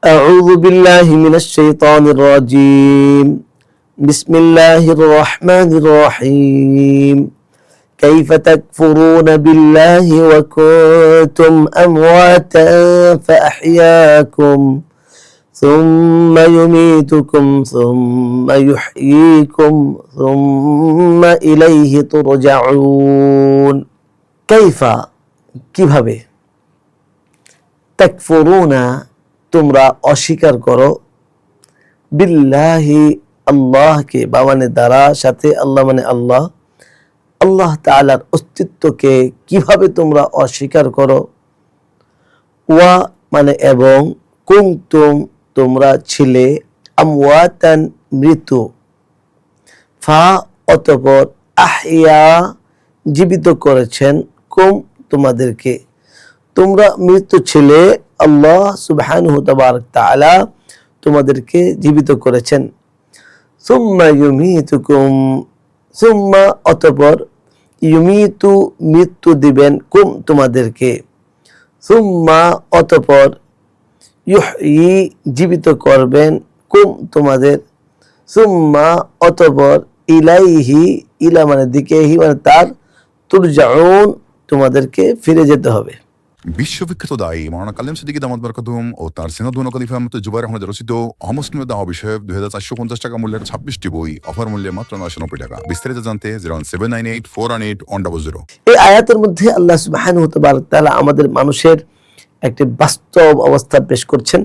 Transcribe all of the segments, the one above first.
أعوذ بالله من الشيطان الرجيم. بسم الله الرحمن الرحيم. كيف تكفرون بالله وكنتم أمواتا فأحياكم ثم يميتكم ثم يحييكم ثم إليه ترجعون. كيف؟ كيف تكفرون তোমরা অস্বীকার করো। বিল্লাহি আল্লাহকে বা মানে দ্বারা, সাথে আল্লাহ মানে আল্লাহ। আল্লাহ তাআলার অস্তিত্বকে কীভাবে তোমরা অস্বীকার করো? ওয়া মানে এবং কুমতুম তোমরা ছিলে আমওয়াতান মৃত্যু ফা অতপর আহিয়া জীবিত করেছেন কুম তোমাদেরকে। তোমরা মৃত্যু ছেলে আল্লাহ সুবহানাহু তাবারক তাআলা তোমাদেরকে জীবিত করেছেন। সুম্মা ইউমিতুকুম, সুম্মা অতপর ইউমিতু মৃত্যু দিবেন কুম তোমাদেরকে। সুম্মা অতপর ইউহয়ি জীবিত করবেন কুম তোমাদের। সুম্মা অতপর ইলাইহি, ইলা মানে দিকে হি মানে তার, তুরজাউন তোমাদেরকে ফিরে যেতে হবে। বিশ্ববিখ্যাত দায়ী মৌলানা কালিম সিদ্দিকী দামাদ বরকাতুম ও তার সিনাদুন খলিফা আহমদ জুবাইর আহমদ রচিত অমুসলিমের দাওয়া বিষয়ক দুই হাজার চারশো পঞ্চাশ টাকা মূল্যের ছাব্বিশটি বই, অফার মূল্যে মাত্র নয়শো নব্বই টাকা। বিস্তারিত জানতে zero seven nine eight four one eight one double zero. এই আয়াতের মধ্যে আল্লাহ সুবহানাহু ওয়া তাআলা আমাদের মানুষের একটি বাস্তব অবস্থা পেশ করছেন,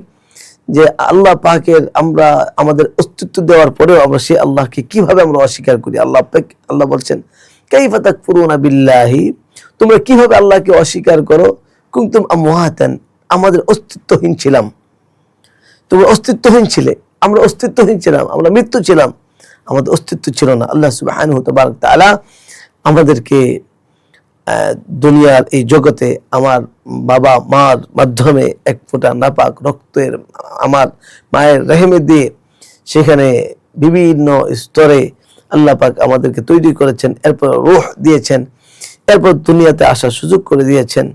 যে আল্লাহ পাকের আমরা, আমাদের অস্তিত্ব দেওয়ার পরেও আমরা সেই আল্লাহকে কীভাবে আমরা অস্বীকার করি? আল্লাহ পাক, আল্লাহ বলছেন, কাইফা তাকফুরুনা বিল্লাহি? তোমরা কীভাবে আল্লাহকে অস্বীকার করো? কুনতুম আমওয়াতান, আমাদের অস্তিত্বহীন ছিলাম। তোমরা অস্তিত্বহীন ছিলে, আমরা অস্তিত্বহীন ছিলাম, আমরা মৃত্যু ছিলাম। আমাদের অস্তিত্ব ছিল না। আল্লাহ সুবহানাহু ওয়া তাআলা আমাদেরকে দুনিয়ার এই জগতে আমার বাবা মার মাধ্যমে এক ফোঁটা নাপাক রক্তের, আমার মায়ের রেহেমে দিয়ে সেখানে বিভিন্ন স্তরে আল্লাহ পাক আমাদেরকে তৈরি করেছেন। এরপর রুহ দিয়েছেন। এরপর দুনিয়াতে আসার সুযোগ করে দিয়েছেন।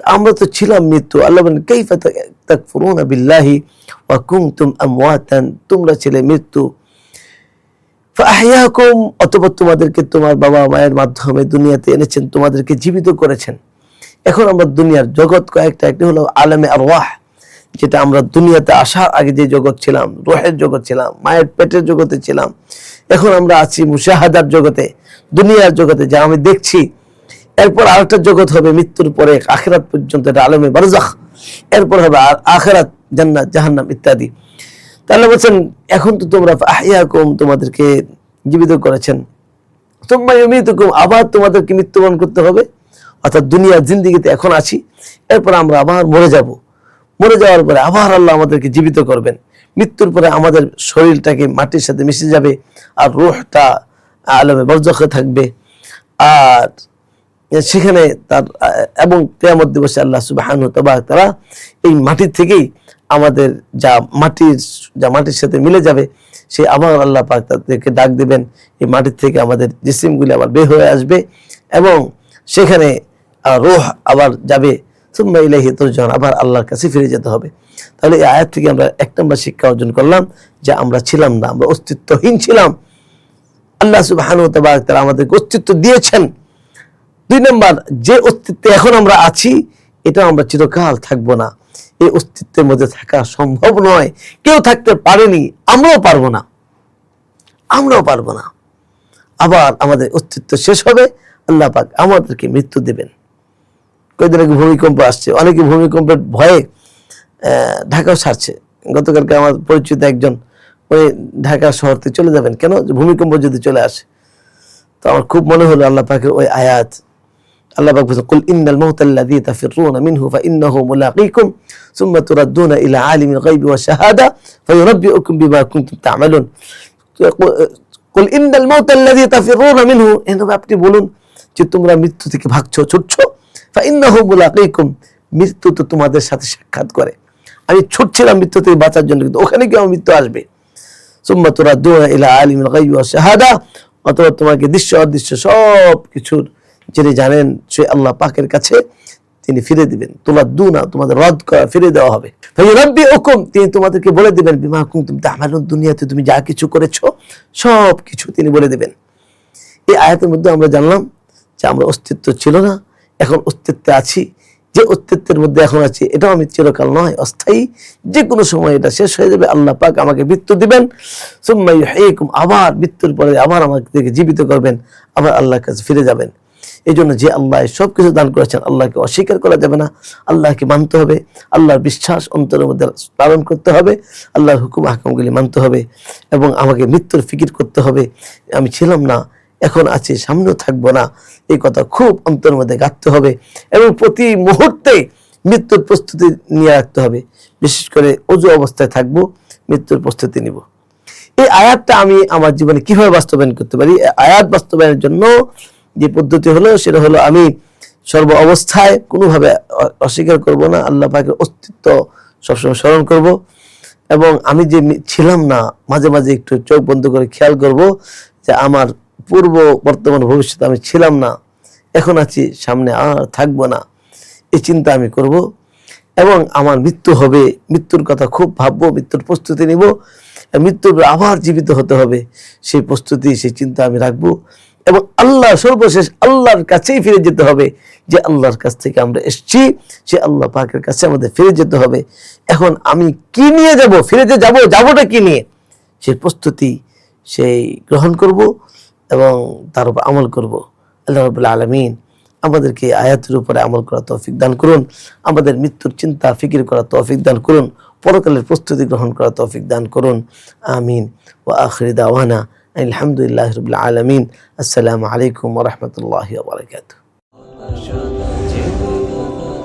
আমরা তো ছিলাম মৃত্যু আল্লাহ বলেন কাইফা তাকফুরুনা বিল্লাহি ওয়া কুনতুম আমওয়াতান তোমরা ছিলে মৃত্যু ফাহিয়াকুম অতপর তোমাদেরকে তোমার বাবা মায়ের মাধ্যমে দুনিয়াতে এনেছেন, তোমাদেরকে জীবিত করেছেন। এখন আমরা দুনিয়ার জগৎ কয়েকটা, একটি হলো আলমে আরওয়াহ, যেটা আমরা দুনিয়াতে আসার আগে যে জগৎ ছিলাম, রোহের জগৎ ছিলাম, মায়ের পেটের জগতে ছিলাম। এখন আমরা আছি মুশাহাদার জগতে, দুনিয়ার জগতে, যা আমি দেখছি। এরপর আরেকটা জগৎ হবে মৃত্যুর পরে, আখেরাত পর্যন্ত এটা আলমে বারজাখ। এরপর হবে আখেরাত, জান্নাত, জাহান্নাম ইত্যাদি। তাহলে বলছেন, এখন তো তোমরা আহিয়াকুম তোমাদেরকে জীবিত করেছেন। তোমরা ইউমিতুকুম, আবার তোমাদেরকে মৃত্যুবরণ করতে হবে। অর্থাৎ দুনিয়ার জিন্দিগিতে এখন আছি। এরপর আমরা আবার মরে যাব। মরে যাওয়ার পরে আবার আল্লাহ আমাদেরকে জীবিত করবেন। মৃত্যুর পরে আমাদের শরীরটাকে মাটির সাথে মিশে যাবে। আর রুহটা আলমে বরজখে থাকবে। আর সেখানে তার এবং কেয়ামত দিবসে আল্লাহ সুবাহান সুবাহানু তারা এই মাটির থেকেই আমাদের যা মাটির যা মাটির সাথে মিলে যাবে, সে আবার আল্লাহ পাক তাদেরকে ডাক দেবেন। এই মাটির থেকে আমাদের জিসিমগুলি আবার বের হয়ে আসবে এবং সেখানে রোহ আবার যাবে। সুম্মা ইলাইহি তুরজাউন, আবার আল্লাহর কাছে ফিরে যেতে হবে। তাহলে এই আয়াত থেকে আমরা এক নম্বর শিক্ষা অর্জন করলাম যে আমরা ছিলাম না, আমরা অস্তিত্বহীন ছিলাম। আল্লাহ সুবহানাহু ওয়া তারা আমাদেরকে অস্তিত্ব দিয়েছেন। দুই নম্বর, যে অস্তিত্বে এখন আমরা আছি এটা আমরা চিরকাল থাকব না। এই অস্তিত্বের মধ্যে থাকা সম্ভব নয়। কেউ থাকতে পারেনি, আমরাও পারব না। আমরাও পারব না। আবার আমাদের অস্তিত্ব শেষ হবে, আল্লাহ পাক আমাদেরকে মৃত্যু দেবেন। কয়েকদিন আগে ভূমিকম্প আসছে। অনেকে ভূমিকম্পের ভয়ে ঢাকাও ছাড়ছে। গতকালকে আমার পরিচিত একজন ওই ঢাকা শহর থেকে চলে যাবেন। কেন? ভূমিকম্প যদি চলে আসে, তো আমার খুব মনে হলো আল্লাহ পাকের ওই আয়াত আল্লাহ পাক বলছেন কুল ইন্নাল মাউত আল্লাযী তাফিরুনা মিনহু ফাইন্নাহু মুলাকীকুম সুম্মা তুরাদ্দুনা ইলা আলিমিল গায়বি ওয়াশ শাহাদা ফায়ুনাব্বিউকুম বিমা কুনতুম তা'মালুন কুল ইন্নাল মাউত আল্লাযী তাফিরুনা মিনহু এ নবী আপনি বলুন যে তোমরা মৃত্যু থেকে ভাগছো ছুটছো ফাইন্নাহু মুলাকীকুম মৃত্যু তো তোমাদের সাথে সাক্ষাৎ করে আমি ছুটছিলাম মৃত্যু থেকে বাঁচার জন্য কিন্তু ওখানে কি আমার মৃত্যু আসবে সুম্মা তুরাদ্দুনা ইলা আলিমিল গায়বি ওয়াশ শাহাদা অথবা তোমাকে দৃশ্য অদৃশ্য সব কিছুর যিনি জানেন সে আল্লাহ পাকের কাছে তিনি ফিরে দিবেন। তোলা দু না তোমাদের রদ করা ফিরে দেওয়া হবে। রব্বি হুকুম তিনি তোমাদেরকে বলে দিবেন, বিমা হুকুম তুমি তাহমালুন দুনিয়াতে তুমি যা কিছু করেছ সব কিছু তিনি বলে দিবেন। এই আয়াতের মধ্যে আমরা জানলাম যে আমরা অস্তিত্ব ছিল না, এখন অস্তিত্বে আছি। যে অস্তিত্বের মধ্যে এখন আছি, এটাও আমি চিরকাল নয়, অস্থায়ী। যে কোনো সময় এটা শেষ হয়ে যাবে, আল্লাহ পাক আমাকে মৃত্যু দিবেন। সুম্মা ইউহয়িকুম আবার মৃত্যুর পরে আবার আমাকে জীবিত করবেন, আবার আল্লাহর কাছে ফিরে যাবেন। এই জন্য যে আল্লাহ সব কিছু দান করেছেন, আল্লাহকে অস্বীকার করা যাবে না। আল্লাহকে মানতে হবে। আল্লাহর বিশ্বাস অন্তরের মধ্যে পালন করতে হবে। আল্লাহর হুকুম হাকামগুলি মানতে হবে এবং আমাকে মৃত্যুর ফিকির করতে হবে। আমি ছিলাম না, এখন আছি, সামনেও থাকব না। এই কথা খুব অন্তরের মধ্যে গাঁথতে হবে এবং প্রতি মুহূর্তে মৃত্যুর প্রস্তুতি নিয়ে রাখতে হবে। বিশেষ করে অজু অবস্থায় থাকব, মৃত্যুর প্রস্তুতি নিব। এই আয়াতটা আমি আমার জীবনে কীভাবে বাস্তবায়ন করতে পারি? আয়াত বাস্তবায়নের জন্য যে পদ্ধতি হলো সেটা হলো আমি সর্ব অবস্থায় কোনোভাবে অস্বীকার করব না, আল্লাহ পাকের অস্তিত্ব সবসময় স্মরণ করব এবং আমি যে ছিলাম না, মাঝে মাঝে একটু চোখ বন্ধ করে খেয়াল করব যে আমার পূর্ব বর্তমান ভবিষ্যতে আমি ছিলাম না, এখন আছি, সামনে আর থাকব না, এই চিন্তা আমি করব এবং আমার মৃত্যু হবে, মৃত্যুর কথা খুব ভাববো, মৃত্যুর প্রস্তুতি নিব, মৃত্যুর আবার জীবিত হতে হবে, সেই প্রস্তুতি, সেই চিন্তা আমি রাখব। এবং আল্লাহ সর্বশেষ আল্লাহর কাছেই ফিরে যেতে হবে যে আল্লাহর কাছ থেকে আমরা এসেছি, সে আল্লাহ পাকের কাছে আমাদের ফিরে যেতে হবে। এখন আমি কি নিয়ে যাব? ফিরে যে যাব, যাবোটা কি নিয়ে? সেই প্রস্তুতি সেই গ্রহণ করব এবং তার উপর আমল করব। আল্লাহ রবুল্লা আলমিন আমাদেরকে আয়াতের উপরে আমল করা তৌফিক দান করুন, আমাদের মৃত্যুর চিন্তা, ফিকির করা তৌফিক দান করুন, পরকালের প্রস্তুতি গ্রহণ করা তৌফিক দান করুন। আমিন। ও আখরি দাওয়ানা আলহামদুলিল্লাহ রবিল আলমিন আসসালামু আলাইকুম রহমতুল্লাহ বারকাত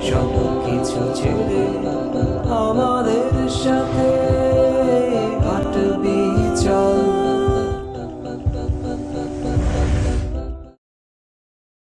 সব কিছু ছেড়ে আমাদের সাথে